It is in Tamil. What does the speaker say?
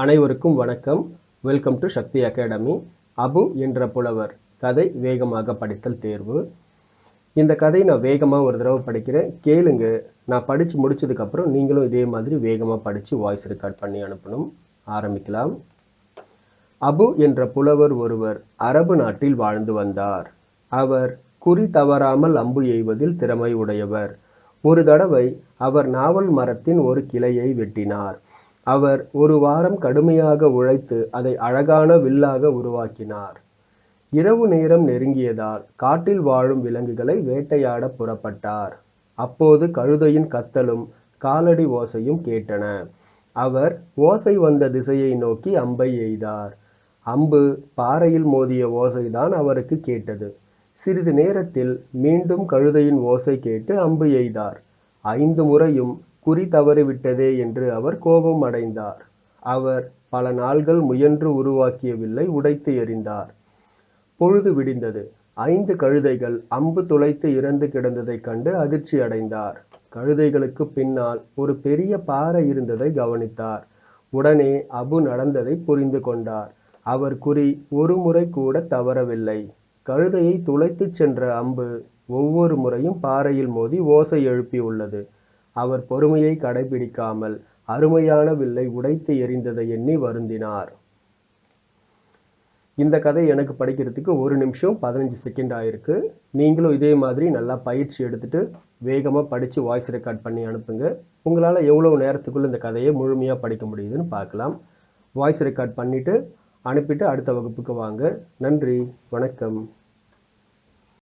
அனைவருக்கும் வணக்கம். Welcome to Shakti academy Abu என்ற புலவர். கதை வேகமாக படித்தல் தேர்வு. இந்த கதை நான் வேகமாக ஒரு தடவை படிக்கிறேன். கேளுங்க. நான் படித்து முடிச்சதுக்கப்புறம் நீங்களும் இதே மாதிரி வேகமாக படித்து வாய்ஸ் ரெக்கார்ட் பண்ணி அனுப்பணும். ஆரம்பிக்கலாம். அபு என்ற புலவர் ஒருவர் அரபு நாட்டில் வாழ்ந்து வந்தார். அவர் குறி தவறாமல் அம்பு எய்வதில் திறமை உடையவர். ஒரு தடவை அவர் நாவல் மரத்தின் ஒரு கிளையை வெட்டினார். அவர் ஒரு வாரம் கடுமையாக உழைத்து அதை அழகான வில்லாக உருவாக்கினார். இரவு நேரம் நெருங்கியதால் காட்டில் வாழும் விலங்குகளை வேட்டையாட புறப்பட்டார். அப்போது கழுதையின் கத்தலும் காலடி ஓசையும் கேட்டன. அவர் ஓசை வந்த திசையை நோக்கி அம்பை எய்தார். அம்பு பாறையில் மோதிய ஓசைதான் அவருக்கு கேட்டது. சிறிது நேரத்தில் மீண்டும் கழுதையின் ஓசை கேட்டு அம்பு எய்தார். ஐந்து முறையும் குறி தவறிவிட்டதே என்று அவர் கோபம் அடைந்தார். அவர் பல நாள்கள் முயன்று உருவாக்கிய வில்லை உடைத்து எறிந்தார். பொழுது விடிந்தது. ஐந்து கழுதைகள் அம்பு துளைத்து இறந்து கிடந்ததைக் கண்டு அதிர்ச்சி அடைந்தார். கழுதைகளுக்கு பின்னால் ஒரு பெரிய பாறை இருந்ததை கவனித்தார். உடனே அபு நடந்ததை புரிந்து கொண்டார். அவர் குறி ஒரு முறை கூட தவறவில்லை. கழுதையை துளைத்துச் சென்ற அம்பு ஒவ்வொரு முறையும் பாறையில் மோதி ஓசை எழுப்பியுள்ளது அவர் பொறுமையை கடைபிடிக்காமல் அருமையான வில்லை உடைத்து எறிந்ததை எண்ணி வருந்தினார். இந்த கதை எனக்கு படிக்கிறதுக்கு ஒரு நிமிஷம் பதினஞ்சு செகண்ட் ஆயிருக்கு நீங்களும் இதே மாதிரி நல்லா பயிற்சி எடுத்துட்டு வேகமாக படித்து வாய்ஸ் ரெக்கார்ட் பண்ணி அனுப்புங்க. உங்களால் எவ்வளோ நேரத்துக்குள்ள இந்த கதையை முழுமையாக படிக்க முடியுதுன்னு பார்க்கலாம். வாய்ஸ் ரெக்கார்ட் பண்ணிவிட்டு அனுப்பிட்டு அடுத்த வகுப்புக்கு வாங்க. நன்றி வணக்கம்.